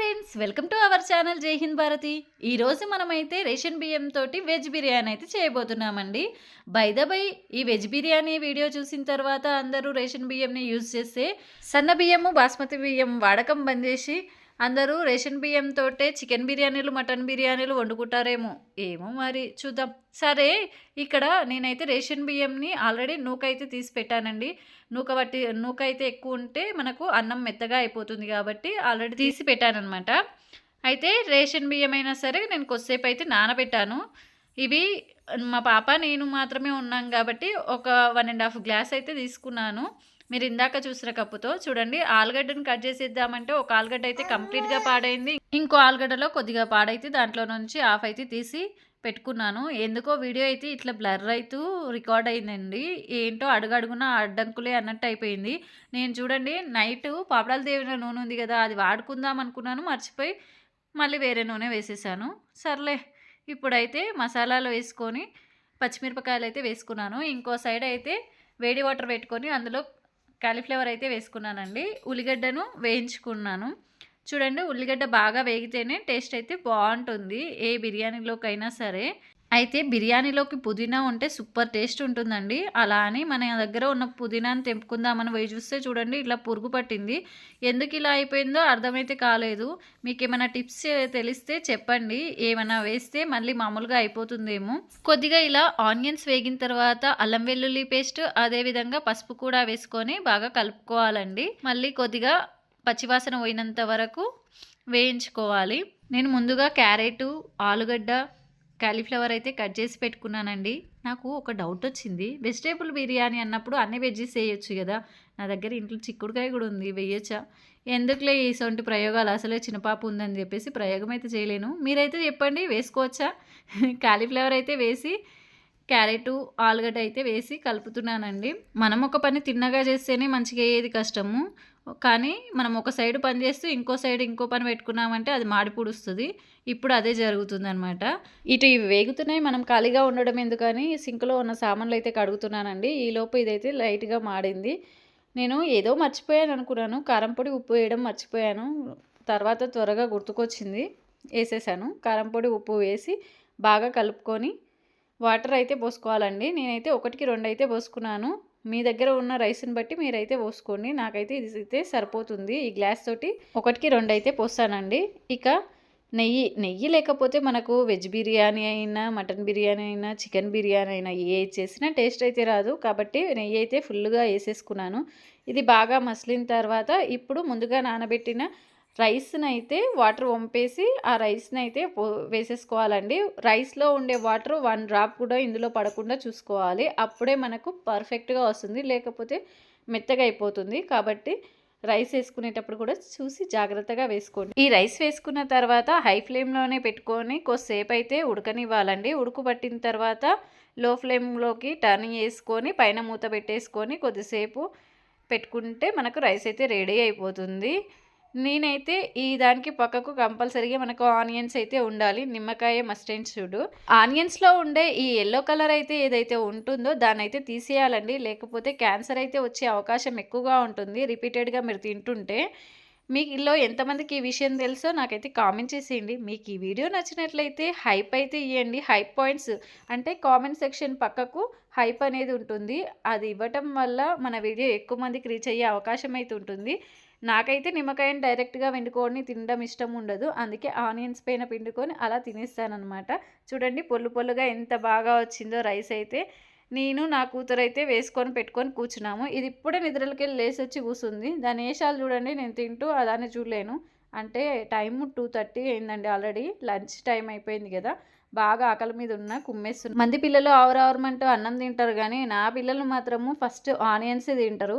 Friends welcome to our channel Jai Hind Bharati. ఈరోజు మనమైతే ration బియ్యం తోటి వెజ్ బిర్యానీ అయితే చేయబోతున్నామండి. బై ద బై ఈ వెజ్ బిర్యానీ వీడియో చూసిన తర్వాత అందరూ రేషన్ బియ్యంని యూజ్ చేస్తే సన్న బియ్యము బాస్మతి బియ్యం వాడకం బంద్ చేసి అందరూ రేషన్ బియ్యంతోటే చికెన్ బిర్యానీలు మటన్ బిర్యానీలు వండుకుంటారేమో. ఏమో మరి చూద్దాం. సరే ఇక్కడ నేనైతే రేషన్ బియ్యంని ఆల్రెడీ నూకైతే తీసి పెట్టానండి. నూక బట్టి నూక అయితే ఎక్కువ ఉంటే మనకు అన్నం మెత్తగా అయిపోతుంది కాబట్టి ఆల్రెడీ తీసి పెట్టానమాట అయితే రేషన్ బియ్యం అయినా సరే నేను కొద్దిసేపు అయితే నానబెట్టాను. ఇవి మా పాప నేను మాత్రమే ఉన్నాం కాబట్టి ఒక వన్ అండ్ హాఫ్ గ్లాస్ అయితే తీసుకున్నాను. మీరు ఇందాక చూసిన కప్పుతో చూడండి ఆలుగడ్డను కట్ చేసేద్దామంటే ఒక ఆలుగడ్డ అయితే కంప్లీట్గా పాడైంది. ఇంకో ఆలుగడ్డలో కొద్దిగా పాడైతే దాంట్లో నుంచి ఆఫ్ అయితే తీసి పెట్టుకున్నాను. ఎందుకో వీడియో అయితే ఇట్లా బ్లర్ అవుతూ రికార్డ్ అయిందండి. ఏంటో అడుగడుగున అడ్డంకులే అన్నట్టు అయిపోయింది. నేను చూడండి నైట్ పాపడాల దేవుని నూనె ఉంది కదా అది వాడుకుందాం అనుకున్నాను మర్చిపోయి మళ్ళీ వేరే నూనె వేసేసాను. సర్లే ఇప్పుడైతే మసాలాలు వేసుకొని పచ్చిమిరపకాయలు అయితే వేసుకున్నాను. ఇంకో సైడ్ అయితే వేడి వాటర్ పెట్టుకొని అందులో కాలీఫ్లవర్ అయితే వేసుకున్నానండి. ఉల్లిగడ్డను వేయించుకున్నాను. చూడండి ఉల్లిగడ్డ బాగా వేగితేనే టేస్ట్ అయితే బాగుంటుంది. ఏ బిర్యానీలోకైనా సరే. అయితే బిర్యానీలోకి పుదీనా ఉంటే సూపర్ టేస్ట్ ఉంటుందండి. అలా అని మన దగ్గర ఉన్న పుదీనాని తెంపుకుందామని పోయి చూస్తే చూడండి ఇట్లా పురుగు పట్టింది. ఎందుకు ఇలా అయిపోయిందో అర్థమైతే కాలేదు. మీకు ఏమైనా టిప్స్ తెలిస్తే చెప్పండి. ఏమైనా వేస్తే మళ్ళీ మామూలుగా అయిపోతుందేమో. కొద్దిగా ఇలా ఆనియన్స్ వేగిన తర్వాత అల్లం వెల్లుల్లి పేస్ట్ అదేవిధంగా పసుపు కూడా వేసుకొని బాగా కలుపుకోవాలండి. మళ్ళీ కొద్దిగా పచ్చివాసన పోయినంత వరకు వేయించుకోవాలి. నేను ముందుగా క్యారెట్ ఆలుగడ్డ కాలీఫ్లవర్ అయితే కట్ చేసి పెట్టుకున్నానండి. నాకు ఒక డౌట్ వచ్చింది. వెజిటేబుల్ బిర్యానీ అన్నప్పుడు అన్ని వెజ్జెస్ వేయొచ్చు కదా. నా దగ్గర ఇంట్లో చిక్కుడుకాయ కూడా ఉంది. వేయొచ్చా? ఎందుకులే ఇటువంటి ప్రయోగాలు? అసలే చిన్నపాప ఉందని చెప్పేసి ప్రయోగం అయితే చేయలేను. మీరైతే చెప్పండి. వేసుకోవచ్చా? కాలీఫ్లవర్ అయితే వేసి క్యారెట్ ఆలుగడ్డ అయితే వేసి కలుపుతున్నానండి. మనం ఒక పని తిన్నగా చేస్తేనే మంచిగా అయ్యేది కష్టము. కానీ మనం ఒక సైడ్ పని చేస్తూ ఇంకో సైడ్ ఇంకో పని పెట్టుకున్నామంటే అది మాడిపూడుస్తుంది. ఇప్పుడు అదే జరుగుతుందనమాట ఇటు ఇవి వేగుతున్నాయి మనం ఖాళీగా ఉండడం ఎందుకని సింక్లో ఉన్న సామాన్లు అయితే కడుగుతున్నానండి. ఈలోపు ఇదైతే లైట్గా మాడింది. నేను ఏదో మర్చిపోయాను అనుకున్నాను. కారంపొడి ఉప్పు వేయడం మర్చిపోయాను. తర్వాత త్వరగా గుర్తుకొచ్చింది వేసేసాను. కారంపొడి ఉప్పు వేసి బాగా కలుపుకొని వాటర్ అయితే పోసుకోవాలండి. నేనైతే ఒకటికి రెండు అయితే పోసుకున్నాను. మీ దగ్గర ఉన్న రైస్ని బట్టి మీరైతే పోసుకోండి. నాకైతే ఇది అయితే సరిపోతుంది. ఈ గ్లాస్ తోటి ఒకటికి రెండు అయితే పోస్తానండి. ఇక నెయ్యి నెయ్యి లేకపోతే మనకు వెజ్ బిర్యానీ అయినా మటన్ బిర్యానీ అయినా చికెన్ బిర్యానీ అయినా ఏ చేసినా టేస్ట్ అయితే రాదు. కాబట్టి నెయ్యి అయితే ఫుల్గా వేసేసుకున్నాను. ఇది బాగా మసిలిన తర్వాత ఇప్పుడు ముందుగా నానబెట్టిన రైస్ని అయితే వాటర్ వంపేసి ఆ రైస్ని అయితే వేసేసుకోవాలండి. రైస్లో ఉండే వాటర్ వన్ డ్రాప్ కూడా ఇందులో పడకుండా చూసుకోవాలి. అప్పుడే మనకు పర్ఫెక్ట్గా వస్తుంది. లేకపోతే మెత్తగా అయిపోతుంది. కాబట్టి రైస్ వేసుకునేటప్పుడు కూడా చూసి జాగ్రత్తగా వేసుకోండి. ఈ రైస్ వేసుకున్న తర్వాత హై ఫ్లేమ్లోనే పెట్టుకొని కొద్దిసేపు అయితే ఉడకనివ్వాలండి. ఉడుకు పట్టిన తర్వాత లో ఫ్లేమ్లోకి టర్న్ చేసుకొని పైన మూత పెట్టేసుకొని కొద్దిసేపు పెట్టుకుంటే మనకు రైస్ అయితే రెడీ అయిపోతుంది. నేనైతే ఈ దానికి పక్కకు కంపల్సరీగా మనకు ఆనియన్స్ అయితే ఉండాలి. నిమ్మకాయ మస్టైన్ చూడు. ఆనియన్స్లో ఉండే ఈ ఎల్లో కలర్ అయితే ఏదైతే ఉంటుందో దాన్ని అయితే తీసేయాలండి. లేకపోతే క్యాన్సర్ అయితే వచ్చే అవకాశం ఎక్కువగా ఉంటుంది. రిపీటెడ్గా మీరు తింటుంటే మీలో ఎంతమందికి ఈ విషయం తెలుసో నాకైతే కామెంట్ చేసేయండి. మీకు ఈ వీడియో నచ్చినట్లయితే హైప్ అయితే ఇవ్వండి హైప్ పాయింట్స్ అంటే కామెంట్ సెక్షన్ పక్కకు హైప్ అనేది ఉంటుంది. అది ఇవ్వటం వల్ల మన వీడియో ఎక్కువ మందికి రీచ్ అయ్యే అవకాశం అయితే ఉంటుంది. నాకైతే నిమ్మకాయని డైరెక్ట్గా వెండుకోని తినడం ఇష్టం ఉండదు. అందుకే ఆనియన్స్ పైన పిండుకొని అలా తినేస్తానమాట చూడండి పొల్లు పొల్లుగా ఎంత బాగా వచ్చిందో రైస్ అయితే. నేను నా కూతురు అయితే వేసుకొని పెట్టుకొని కూర్చున్నాము. ఇది ఇప్పుడే నిద్రలకి వెళ్ళి లేసి వచ్చి కూర్చుంది దాని వేషాలు చూడండి నేను తింటూ అలానే చూడలేను. అంటే టైం టూ థర్టీ అయిందండి ఆల్రెడీ. లంచ్ టైం అయిపోయింది కదా. బాగా ఆకలి మీద ఉన్న కుమ్మేస్తుంది మంది పిల్లలు ఆవరావరమంటూ అన్నం తింటారు కానీ నా పిల్లలు మాత్రము ఫస్ట్ ఆనియన్సే తింటారు.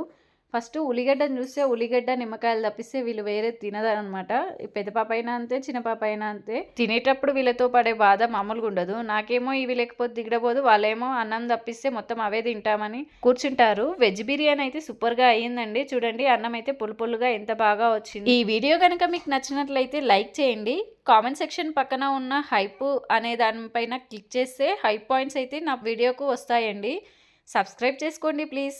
ఫస్ట్ ఉల్లిగడ్డను చూస్తే ఉల్లిగడ్డ నిమ్మకాయలు తప్పిస్తే వీళ్ళు వేరే తినదనమాట. పెద్ద పాప అయినా అంతే చిన్న పాప అయినా అంతే. తినేటప్పుడు వీళ్ళతో పడే బాధ మామూలుగా ఉండదు. నాకేమో ఇవి లేకపోతే దిగడబోదు. వాళ్ళేమో అన్నం తప్పిస్తే మొత్తం అవే తింటామని కూర్చుంటారు. వెజ్ బిర్యానీ అయితే సూపర్గా అయ్యిందండి. చూడండి అన్నం అయితే పులుపులుగా ఎంత బాగా వచ్చింది. ఈ వీడియో కనుక మీకు నచ్చినట్లయితే లైక్ చేయండి. కామెంట్ సెక్షన్ పక్కన ఉన్న హైప్ అనే దానిపైన క్లిక్ చేస్తే హైప్ పాయింట్స్ అయితే నా వీడియోకు వస్తాయండి. సబ్స్క్రైబ్ చేసుకోండి ప్లీజ్.